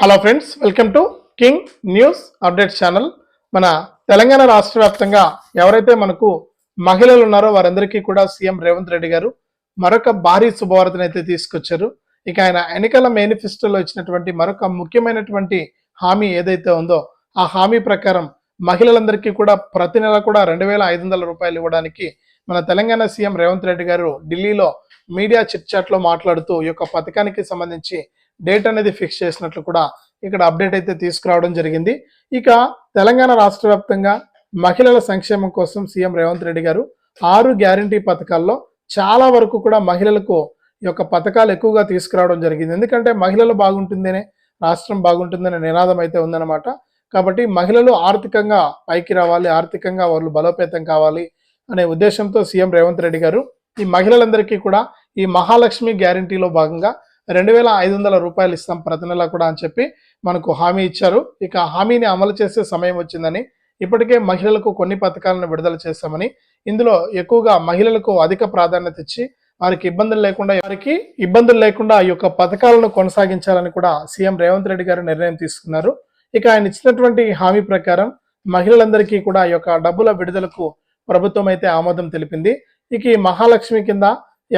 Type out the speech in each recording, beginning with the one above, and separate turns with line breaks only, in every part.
Hello friends welcome to king news update channel మన తెలంగాణ రాష్ట్ర వ్యాప్తంగా ఎవరైతే మనకు మహిళలు ఉన్నారో వారందరికీ కూడా సీఎం రేవంత్ రెడ్డి గారు మరొక భారీ శుభవార్తను అయితే తీసుకొచ్చారు. ఇక ఆయన ఎన్నికల మేనిఫెస్టోలో ఇచ్చినటువంటి మరొక ముఖ్యమైనటువంటి హామీ ఏదైతే ఉందో ఆ హామీ ప్రకారం మహిళలందరికీ కూడా ప్రతి నెల కూడా రెండు వేల ఐదు వందల రూపాయలు ఇవ్వడానికి మన తెలంగాణ సీఎం రేవంత్ రెడ్డి గారు ఢిల్లీలో మీడియా చిట్ చాట్లో మాట్లాడుతూ ఈ యొక్క పథకానికి సంబంధించి డేట్ అనేది ఫిక్స్ చేసినట్లు కూడా ఇక్కడ అప్డేట్ అయితే తీసుకురావడం జరిగింది. ఇక తెలంగాణ రాష్ట్ర వ్యాప్తంగా మహిళల సంక్షేమం కోసం సీఎం రేవంత్ రెడ్డి గారు ఆరు గ్యారంటీ పథకాల్లో చాలా వరకు కూడా మహిళలకు ఈ యొక్క పథకాలు ఎక్కువగా తీసుకురావడం జరిగింది. ఎందుకంటే మహిళలు బాగుంటుందనే రాష్ట్రం బాగుంటుందనే నినాదం అయితే ఉందన్నమాట. కాబట్టి మహిళలు ఆర్థికంగా పైకి రావాలి ఆర్థికంగా వాళ్ళు బలోపేతం కావాలి అనే ఉద్దేశంతో సీఎం రేవంత్ రెడ్డి గారు ఈ మహిళలందరికీ కూడా ఈ మహాలక్ష్మి గ్యారంటీలో భాగంగా రెండు వేల ఐదు వందల రూపాయలు ఇస్తాం ప్రతి నెల కూడా అని చెప్పి మనకు హామీ ఇచ్చారు. ఇక హామీని అమలు చేసే సమయం వచ్చిందని ఇప్పటికే మహిళలకు కొన్ని పథకాలను విడుదల చేశామని ఇందులో ఎక్కువగా మహిళలకు అధిక ప్రాధాన్యత ఇచ్చి వారికి ఇబ్బందులు లేకుండా వారికి ఇబ్బందులు లేకుండా ఈ యొక్క పథకాలను కొనసాగించాలని కూడా సీఎం రేవంత్ రెడ్డి గారు నిర్ణయం తీసుకున్నారు. ఇక ఆయన ఇచ్చినటువంటి హామీ ప్రకారం మహిళలందరికీ కూడా ఈ యొక్క డబ్బుల విడుదలకు ప్రభుత్వం అయితే ఆమోదం తెలిపింది. ఇక ఈ మహాలక్ష్మి కింద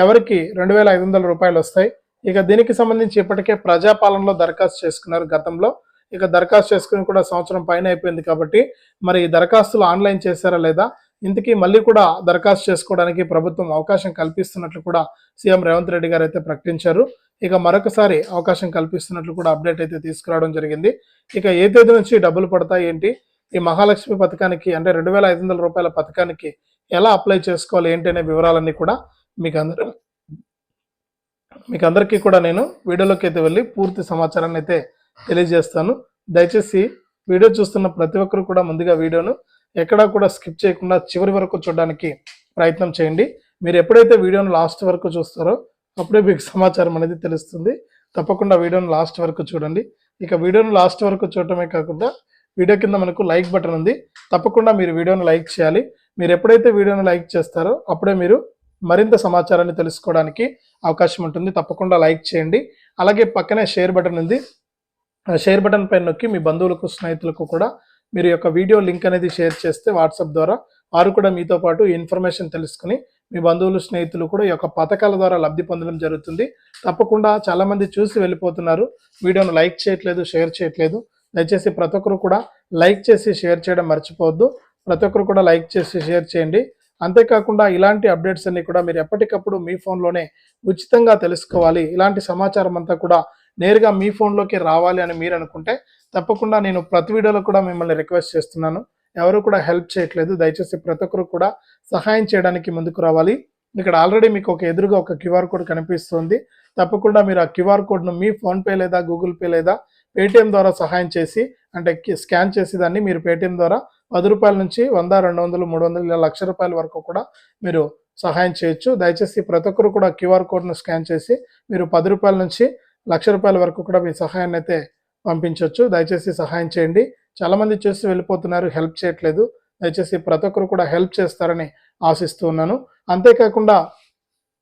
ఎవరికి రెండు వేల ఐదు వందల రూపాయలు వస్తాయి? ఇక దీనికి సంబంధించి ఇప్పటికే ప్రజాపాలనలో దరఖాస్తు చేసుకున్నారు గతంలో. ఇక దరఖాస్తు చేసుకుని కూడా సంవత్సరం పైన అయిపోయింది కాబట్టి మరి ఈ దరఖాస్తులు ఆన్లైన్ చేశారా లేదా? ఇంతకీ మళ్ళీ కూడా దరఖాస్తు చేసుకోవడానికి ప్రభుత్వం అవకాశం కల్పిస్తున్నట్లు కూడా సీఎం రేవంత్ రెడ్డి గారు అయితే ప్రకటించారు. ఇక మరొకసారి అవకాశం కల్పిస్తున్నట్లు కూడా అప్డేట్ అయితే తీసుకురావడం జరిగింది. ఇక ఏ తేదీ నుంచి డబ్బులు పడతాయి ఏంటి? ఈ మహాలక్ష్మి పథకానికి అంటే రెండు వేల ఐదు వందల రూపాయల పథకానికి ఎలా అప్లై చేసుకోవాలి ఏంటి అనే వివరాలన్నీ కూడా మీకు అందరూ మీకు అందరికీ కూడా నేను వీడియోలోకి అయితే వెళ్ళి పూర్తి సమాచారాన్ని అయితే తెలియజేస్తాను. దయచేసి వీడియో చూస్తున్న ప్రతి ఒక్కరు కూడా ముందుగా వీడియోను ఎక్కడా కూడా స్కిప్ చేయకుండా చివరి వరకు చూడడానికి ప్రయత్నం చేయండి. మీరు ఎప్పుడైతే వీడియోను లాస్ట్ వరకు చూస్తారో అప్పుడే మీకు సమాచారం అనేది తెలుస్తుంది. తప్పకుండా వీడియోను లాస్ట్ వరకు చూడండి. ఇక వీడియోను లాస్ట్ వరకు చూడటమే కాకుండా వీడియో కింద మనకు లైక్ బటన్ ఉంది. తప్పకుండా మీరు వీడియోను లైక్ చేయాలి. మీరు ఎప్పుడైతే వీడియోను లైక్ చేస్తారో అప్పుడే మీరు మరింత సమాచారాన్ని తెలుసుకోవడానికి అవకాశం ఉంటుంది. తప్పకుండా లైక్ చేయండి. అలాగే పక్కనే షేర్ బటన్ ఉంది. షేర్ బటన్ పైన నొక్కి మీ బంధువులకు స్నేహితులకు కూడా మీరు యొక్క వీడియో లింక్ అనేది షేర్ చేస్తే వాట్సాప్ ద్వారా వారు కూడా మీతో పాటు ఇన్ఫర్మేషన్ తెలుసుకుని మీ బంధువులు స్నేహితులు కూడా ఈ యొక్క పథకాల ద్వారా లబ్ధి పొందడం జరుగుతుంది. తప్పకుండా చాలామంది చూసి వెళ్ళిపోతున్నారు. వీడియోను లైక్ చేయట్లేదు షేర్ చేయట్లేదు. దయచేసి ప్రతి ఒక్కరు కూడా లైక్ చేసి షేర్ చేయడం మర్చిపోవద్దు. ప్రతి ఒక్కరు కూడా లైక్ చేసి షేర్ చేయండి. అంతేకాకుండా ఇలాంటి అప్డేట్స్ అన్ని కూడా మీరు ఎప్పటికప్పుడు మీ ఫోన్లోనే ఉచితంగా తెలుసుకోవాలి. ఇలాంటి సమాచారం అంతా కూడా నేరుగా మీ ఫోన్లోకి రావాలి అని మీరు అనుకుంటే తప్పకుండా నేను ప్రతి వీడియోలో కూడా మిమ్మల్ని రిక్వెస్ట్ చేస్తున్నాను. ఎవరు కూడా హెల్ప్ చేయట్లేదు. దయచేసి ప్రతి ఒక్కరు కూడా సహాయం చేయడానికి ముందుకు రావాలి. ఇక్కడ ఆల్రెడీ మీకు ఒక ఎదురుగా ఒక క్యూఆర్ కోడ్ కనిపిస్తుంది. తప్పకుండా మీరు ఆ క్యూఆర్ కోడ్ను మీ ఫోన్పే లేదా గూగుల్ పే లేదా పేటిఎం ద్వారా సహాయం చేసి అంటే స్కాన్ చేసి దాన్ని మీరు పేటిఎం ద్వారా పది రూపాయల నుంచి వంద రెండు వందలు మూడు వందలు ఇలా లక్ష రూపాయల వరకు కూడా మీరు సహాయం చేయొచ్చు. దయచేసి ప్రతి ఒక్కరు కూడా క్యూఆర్ కోడ్ను స్కాన్ చేసి మీరు పది రూపాయల నుంచి లక్ష రూపాయల వరకు కూడా మీ సహాయాన్ని అయితే పంపించవచ్చు దయచేసి సహాయం చేయండి. చాలామంది చూసి వెళ్ళిపోతున్నారు. హెల్ప్ చేయట్లేదు. దయచేసి ప్రతి ఒక్కరు కూడా హెల్ప్ చేస్తారని ఆశిస్తూ ఉన్నాను. అంతేకాకుండా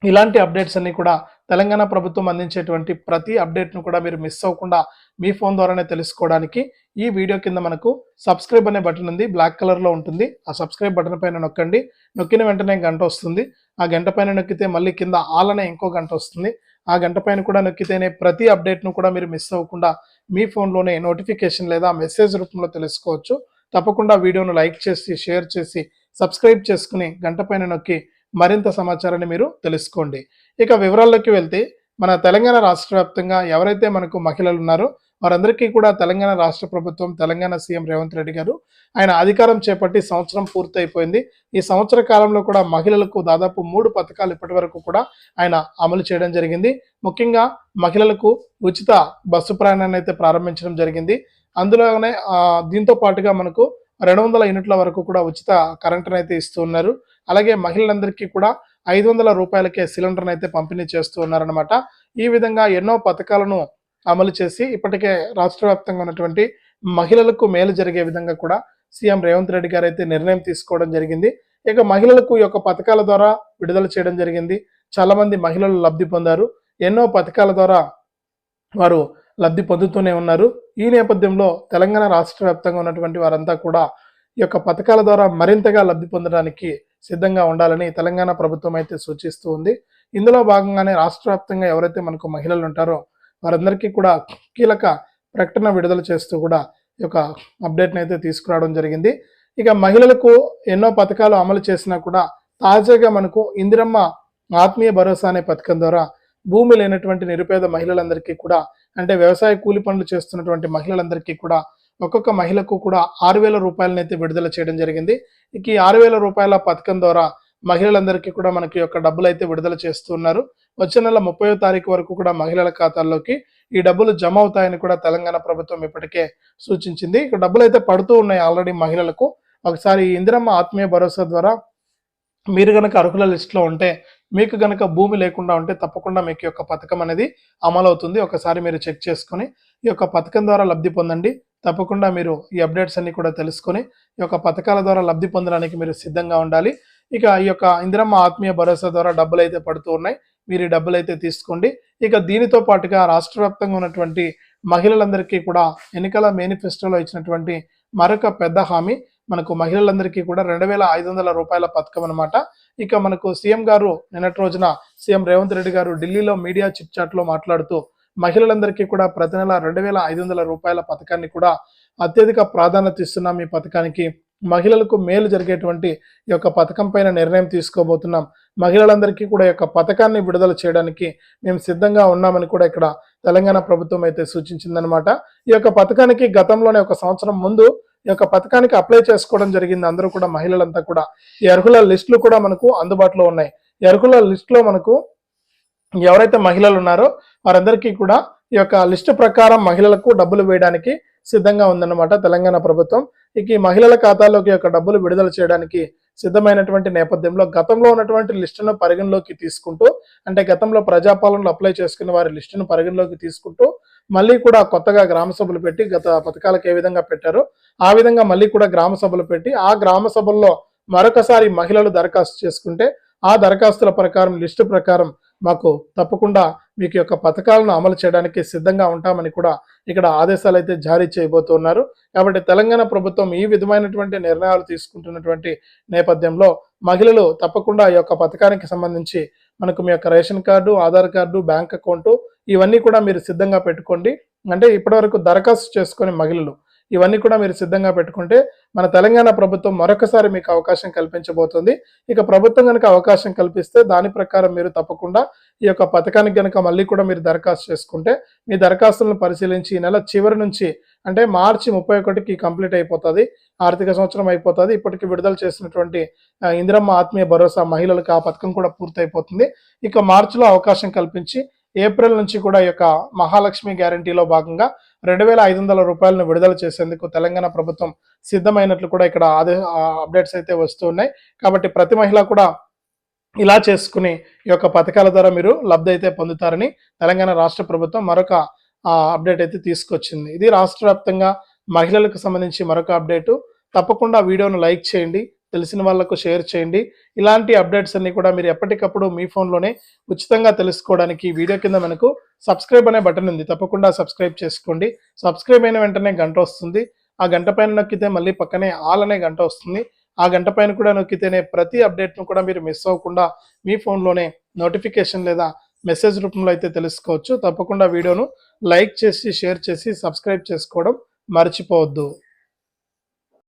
ఇలాంటి అప్డేట్స్ అన్నీ కూడా తెలంగాణ ప్రభుత్వం అందించేటువంటి ప్రతి అప్డేట్ను కూడా మీరు మిస్ అవ్వకుండా మీ ఫోన్ ద్వారానే తెలుసుకోవడానికి ఈ వీడియో కింద మనకు సబ్స్క్రైబ్ అనే బటన్ ఉంది బ్లాక్ కలర్లో ఉంటుంది. ఆ సబ్స్క్రైబ్ బటన్ పైన నొక్కండి. నొక్కిన వెంటనే గంట వస్తుంది. ఆ గంట పైన నొక్కితే మళ్ళీ కింద ఆలనే ఇంకో గంట వస్తుంది. ఆ గంట పైన కూడా నొక్కితేనే ప్రతి అప్డేట్ను కూడా మీరు మిస్ అవ్వకుండా మీ ఫోన్లోనే నోటిఫికేషన్ లేదా మెసేజ్ రూపంలో తెలుసుకోవచ్చు. తప్పకుండా వీడియోను లైక్ చేసి షేర్ చేసి సబ్స్క్రైబ్ చేసుకుని గంట పైన నొక్కి మరింత సమాచారాన్ని మీరు తెలుసుకోండి. ఇక వివరాల్లోకి వెళ్తే మన తెలంగాణ రాష్ట్ర వ్యాప్తంగా ఎవరైతే మనకు మహిళలు ఉన్నారో వారందరికీ కూడా తెలంగాణ రాష్ట్ర ప్రభుత్వం తెలంగాణ సీఎం రేవంత్ రెడ్డి గారు ఆయన అధికారం చేపట్టి సంవత్సరం పూర్తయిపోయింది. ఈ సంవత్సర కాలంలో కూడా మహిళలకు దాదాపు మూడు పథకాలు ఇప్పటి వరకు కూడా ఆయన అమలు చేయడం జరిగింది. ముఖ్యంగా మహిళలకు ఉచిత బస్సు ప్రయాణాన్ని అయితే ప్రారంభించడం జరిగింది. అందులోనే దీంతో పాటుగా మనకు రెండు వందల యూనిట్ల వరకు కూడా ఉచిత కరెంటును అయితే ఇస్తూ ఉన్నారు. అలాగే మహిళలందరికీ కూడా ఐదు వందల రూపాయలకే సిలిండర్ని అయితే పంపిణీ చేస్తూ ఉన్నారనమాట ఈ విధంగా ఎన్నో పథకాలను అమలు చేసి ఇప్పటికే రాష్ట్ర వ్యాప్తంగా ఉన్నటువంటి మహిళలకు మేలు జరిగే విధంగా కూడా సీఎం రేవంత్ రెడ్డి గారు అయితే నిర్ణయం తీసుకోవడం జరిగింది. ఇక మహిళలకు ఈ యొక్క పథకాల ద్వారా విడుదల చేయడం జరిగింది. చాలా మంది మహిళలు లబ్ధి పొందారు. ఎన్నో పథకాల ద్వారా వారు లబ్ధి పొందుతూనే ఉన్నారు. ఈ నేపథ్యంలో తెలంగాణ రాష్ట్ర వ్యాప్తంగా ఉన్నటువంటి వారంతా కూడా ఈ యొక్క పథకాల ద్వారా మరింతగా లబ్ధి పొందడానికి సిద్ధంగా ఉండాలని తెలంగాణ ప్రభుత్వం అయితే సూచిస్తూ ఉంది. ఇందులో భాగంగానే రాష్ట్ర వ్యాప్తంగా ఎవరైతే మనకు మహిళలు ఉంటారో వారందరికీ కూడా కీలక ప్రకటన విడుదల చేస్తూ కూడా ఈ యొక్క అప్డేట్ని అయితే తీసుకురావడం జరిగింది. ఇక మహిళలకు ఎన్నో పథకాలు అమలు చేసినా కూడా తాజాగా మనకు ఇందిరమ్మ ఆత్మీయ భరోసా అనే పథకం ద్వారా భూమి లేనటువంటి నిరుపేద మహిళలందరికీ కూడా అంటే వ్యవసాయ కూలి పనులు చేస్తున్నటువంటి మహిళలందరికీ కూడా ఒక్కొక్క మహిళకు కూడా ఆరు వేల రూపాయలనైతే విడుదల చేయడం జరిగింది. ఇక ఈ ఆరు వేల రూపాయల పథకం ద్వారా మహిళలందరికీ కూడా మనకి యొక్క డబ్బులు అయితే విడుదల చేస్తున్నారు. వచ్చే నెల ముప్పయో తారీఖు వరకు కూడా మహిళల ఖాతాల్లోకి ఈ డబ్బులు జమ అవుతాయని కూడా తెలంగాణ ప్రభుత్వం ఇప్పటికే సూచించింది. ఇక డబ్బులు అయితే పడుతూ ఉన్నాయి ఆల్రెడీ మహిళలకు. ఒకసారి ఇందిరమ్మ ఆత్మీయ భరోసా ద్వారా మీరు గనక అర్హుల లిస్టులో ఉంటే మీకు గనక భూమి లేకుండా ఉంటే తప్పకుండా మీకు యొక్క పథకం అనేది అమలవుతుంది. ఒకసారి మీరు చెక్ చేసుకొని ఈ యొక్క పథకం ద్వారా లబ్ధి పొందండి. తప్పకుండా మీరు ఈ అప్డేట్స్ అన్ని కూడా తెలుసుకొని ఈ యొక్క పథకాల ద్వారా లబ్ధి పొందడానికి మీరు సిద్ధంగా ఉండాలి. ఇక ఈ యొక్క ఇందిరమ్మ ఆత్మీయ భరోసా ద్వారా డబ్బులు అయితే పడుతూ ఉన్నాయి. మీరు ఈ డబ్బులు అయితే తీసుకోండి. ఇక దీనితో పాటుగా రాష్ట్ర వ్యాప్తంగా ఉన్నటువంటి మహిళలందరికీ కూడా ఎన్నికల మేనిఫెస్టోలో ఇచ్చినటువంటి మరొక పెద్ద హామీ. మనకు మహిళలందరికీ కూడా రెండు వేల ఐదు వందల రూపాయల పథకం అనమాట ఇక మనకు సీఎం గారు నిన్నటి రోజున సీఎం రేవంత్ రెడ్డి గారు ఢిల్లీలో మీడియా చిట్ చాట్లో మాట్లాడుతూ మహిళలందరికీ కూడా ప్రతి నెల రెండు వేల ఐదు వందల రూపాయల పథకాన్ని కూడా అత్యధిక ప్రాధాన్యత ఇస్తున్నాం ఈ పథకానికి. మహిళలకు మేలు జరిగేటువంటి ఈ యొక్క పథకం పైన నిర్ణయం తీసుకోబోతున్నాం. మహిళలందరికీ కూడా ఈ యొక్క పథకాన్ని విడుదల చేయడానికి మేము సిద్ధంగా ఉన్నామని కూడా ఇక్కడ తెలంగాణ ప్రభుత్వం అయితే సూచించిందనమాట ఈ యొక్క పథకానికి గతంలోనే ఒక సంవత్సరం ముందు ఈ యొక్క పథకానికి అప్లై చేసుకోవడం జరిగింది. అందరూ కూడా మహిళలంతా కూడా. ఈ అర్హుల లిస్టులు కూడా మనకు అందుబాటులో ఉన్నాయి. ఈ అర్హుల లిస్టులో మనకు ఎవరైతే మహిళలు ఉన్నారో వారందరికీ కూడా ఈ యొక్క లిస్టు ప్రకారం మహిళలకు డబ్బులు వేయడానికి సిద్ధంగా ఉందన్నమాట తెలంగాణ ప్రభుత్వం. ఇక ఈ మహిళల ఖాతాలోకి యొక్క డబ్బులు విడుదల చేయడానికి సిద్ధమైనటువంటి నేపథ్యంలో గతంలో ఉన్నటువంటి లిస్టును పరిగణలోకి తీసుకుంటూ అంటే గతంలో ప్రజాపాలనలో అప్లై చేసుకున్న వారి లిస్టును పరిగణలోకి తీసుకుంటూ మళ్ళీ కూడా కొత్తగా గ్రామ సభలు పెట్టి గత పథకాలకు ఏ విధంగా పెట్టారో ఆ విధంగా మళ్ళీ కూడా గ్రామ సభలు పెట్టి ఆ గ్రామ సభల్లో మరొకసారి మహిళలు దరఖాస్తు చేసుకుంటే ఆ దరఖాస్తుల ప్రకారం లిస్టు ప్రకారం మాకు తప్పకుండా మీకు యొక్క పథకాలను అమలు చేయడానికి సిద్ధంగా ఉంటామని కూడా ఇక్కడ ఆదేశాలు అయితే జారీ చేయబోతున్నారు. కాబట్టి తెలంగాణ ప్రభుత్వం ఈ విధమైనటువంటి నిర్ణయాలు తీసుకుంటున్నటువంటి నేపథ్యంలో మహిళలు తప్పకుండా ఈ యొక్క పథకానికి సంబంధించి మనకు మీ యొక్క ration card Aadhaar card bank account ఇవన్నీ కూడా మీరు సిద్ధంగా పెట్టుకోండి. అంటే ఇప్పటివరకు దరఖాస్తు చేసుకునే మహిళలు ఇవన్నీ కూడా మీరు సిద్ధంగా పెట్టుకుంటే మన తెలంగాణ ప్రభుత్వం మరొకసారి మీకు అవకాశం కల్పించబోతుంది. ఇక ప్రభుత్వం కనుక అవకాశం కల్పిస్తే దాని ప్రకారం మీరు తప్పకుండా ఈ యొక్క పథకానికి కనుక మళ్ళీ కూడా మీరు దరఖాస్తు చేసుకుంటే మీ దరఖాస్తులను పరిశీలించి ఈ నెల చివరి నుంచి అంటే మార్చి ముప్పై ఒకటికి కంప్లీట్ అయిపోతుంది. ఆర్థిక సంవత్సరం అయిపోతుంది. ఇప్పటికి విడుదల చేసినటువంటి ఇందిరమ్మ ఆత్మీయ భరోసా మహిళలకు ఆ పథకం కూడా పూర్తయిపోతుంది. ఇక మార్చిలో అవకాశం కల్పించి ఏప్రిల్ నుంచి కూడా ఈ యొక్క మహాలక్ష్మి గ్యారంటీలో భాగంగా రెండు వేల ఐదు వందల రూపాయలను విడుదల చేసేందుకు తెలంగాణ ప్రభుత్వం సిద్ధమైనట్లు కూడా ఇక్కడ ఆదే అప్డేట్స్ అయితే వస్తూ ఉన్నాయి. కాబట్టి ప్రతి మహిళ కూడా ఇలా చేసుకుని ఈ యొక్క పథకాల ద్వారా మీరు లబ్ధి అయితే పొందుతారని తెలంగాణ రాష్ట్ర ప్రభుత్వం మరొక అప్డేట్ అయితే తీసుకొచ్చింది. ఇది రాష్ట్ర వ్యాప్తంగా మహిళలకు సంబంధించి మరొక అప్డేటు. తప్పకుండా వీడియోను లైక్ చేయండి. తెలిసిన వాళ్ళకు షేర్ చేయండి. ఇలాంటి అప్డేట్స్ అన్ని కూడా మీరు ఎప్పటికప్పుడు మీ ఫోన్లోనే ఉచితంగా తెలుసుకోవడానికి వీడియో కింద మనకు సబ్స్క్రైబ్ అనే బటన్ ఉంది. తప్పకుండా సబ్స్క్రైబ్ చేసుకోండి. సబ్స్క్రైబ్ అయిన వెంటనే గంట వస్తుంది. ఆ గంట పైన నొక్కితే మళ్ళీ పక్కనే ఆల్ అనే గంట వస్తుంది. ఆ గంట పైన కూడా నొక్కితేనే ప్రతి అప్డేట్ను కూడా మీరు మిస్ అవ్వకుండా మీ ఫోన్లోనే నోటిఫికేషన్ లేదా మెసేజ్ రూపంలో అయితే తెలుసుకోవచ్చు. తప్పకుండా వీడియోను లైక్ చేసి షేర్ చేసి సబ్స్క్రైబ్ చేసుకోవడం మర్చిపోవద్దు.